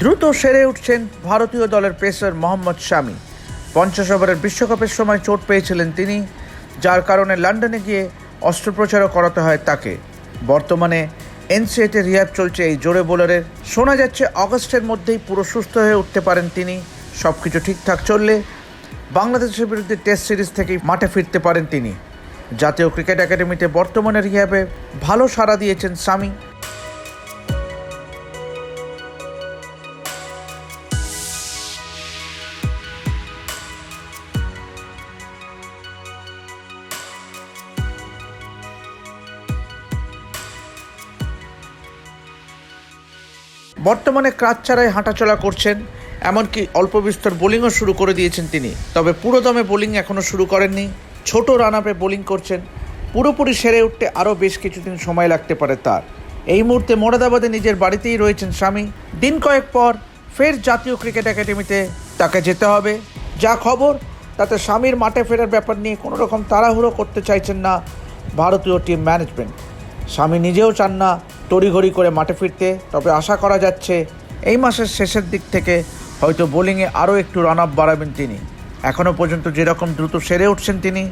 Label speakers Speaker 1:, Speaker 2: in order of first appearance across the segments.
Speaker 1: দ্রুত সেরে উঠছেন ভারতীয় দলের পেসার মোহাম্মদ শামি। পঞ্চাশ ওভারের বিশ্বকাপের সময় চোট পেয়েছিলেন তিনি, যার কারণে লন্ডনে গিয়ে অস্ত্রোপচারও করাতে হয় তাকে। বর্তমানে এনসিএতে রিহাব চলছে এই জোরে বোলারের। শোনা যাচ্ছে অগস্টের মধ্যেই পুরো সুস্থ হয়ে উঠতে পারেন তিনি। সব কিছু ঠিকঠাক চললে বাংলাদেশের বিরুদ্ধে টেস্ট সিরিজ থেকেই মাঠে ফিরতে পারেন তিনি। জাতীয় ক্রিকেট একাডেমিতে বর্তমানে রিহাবে ভালো সাড়া দিয়েছেন সামি বর্তমানে ক্রাচ ছাড়াই হাঁটাচলা করছেন, এমনকি অল্প বিস্তর বোলিংও শুরু করে দিয়েছেন তিনি। তবে পুরোদমে বোলিং এখনও শুরু করেননি, ছোট রান আপে বোলিং করছেন, পুরোপুরি সেরে উঠতে আরও বেশ কিছুদিন সময় লাগতে পারে তার। এই মুহূর্তে মোরাদাবাদে নিজের বাড়িতেই রয়েছেন স্বামী। দিন কয়েক পর ফের জাতীয় ক্রিকেট একাডেমিতে তাকে যেতে হবে। যা খবর, তাতে স্বামীর মাঠে ফেরার ব্যাপার নিয়ে কোনো রকম তাড়াহুড়ো করতে চাইছেন না ভারতীয় টিম ম্যানেজমেন্ট। স্বামী নিজেও চান না তড়িঘড়ি করে মাঠে ফিরতে। তবে আশা করা যাচ্ছে, এই মাসের শেষের দিক থেকে হয়তো বোলিংয়ে আরও একটু রান আপ বাড়াবেন তিনি। এখনও পর্যন্ত যেরকম দ্রুত সেরে উঠছেন তিনি,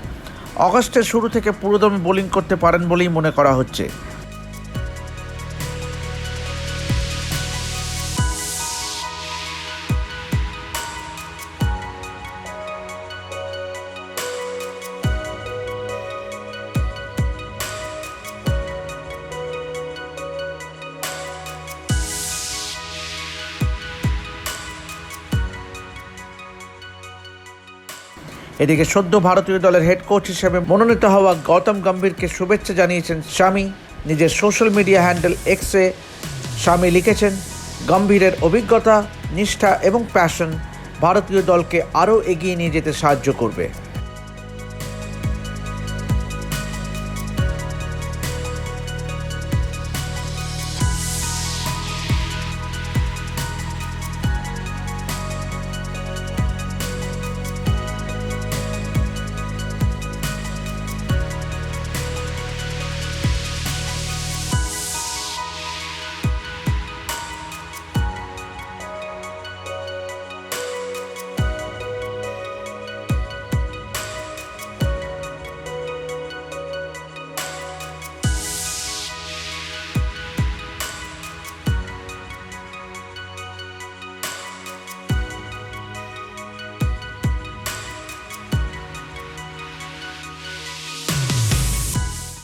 Speaker 1: অগস্টের শুরু থেকে পুরোদমে বোলিং করতে পারেন বলেই মনে করা হচ্ছে। এদিকে সদ্য ভারতীয় দলের হেড কোচ হিসেবে মনোনীত হওয়া গৌতম গম্ভীরকে শুভেচ্ছা জানিয়েছেন স্বামী। নিজের সোশ্যাল মিডিয়া হ্যান্ডেল এক্সে স্বামী লিখেছেন, গম্ভীরের অভিজ্ঞতা, নিষ্ঠা এবং প্যাশন ভারতীয় দলকে আরও এগিয়ে নিয়ে যেতে সাহায্য করবে।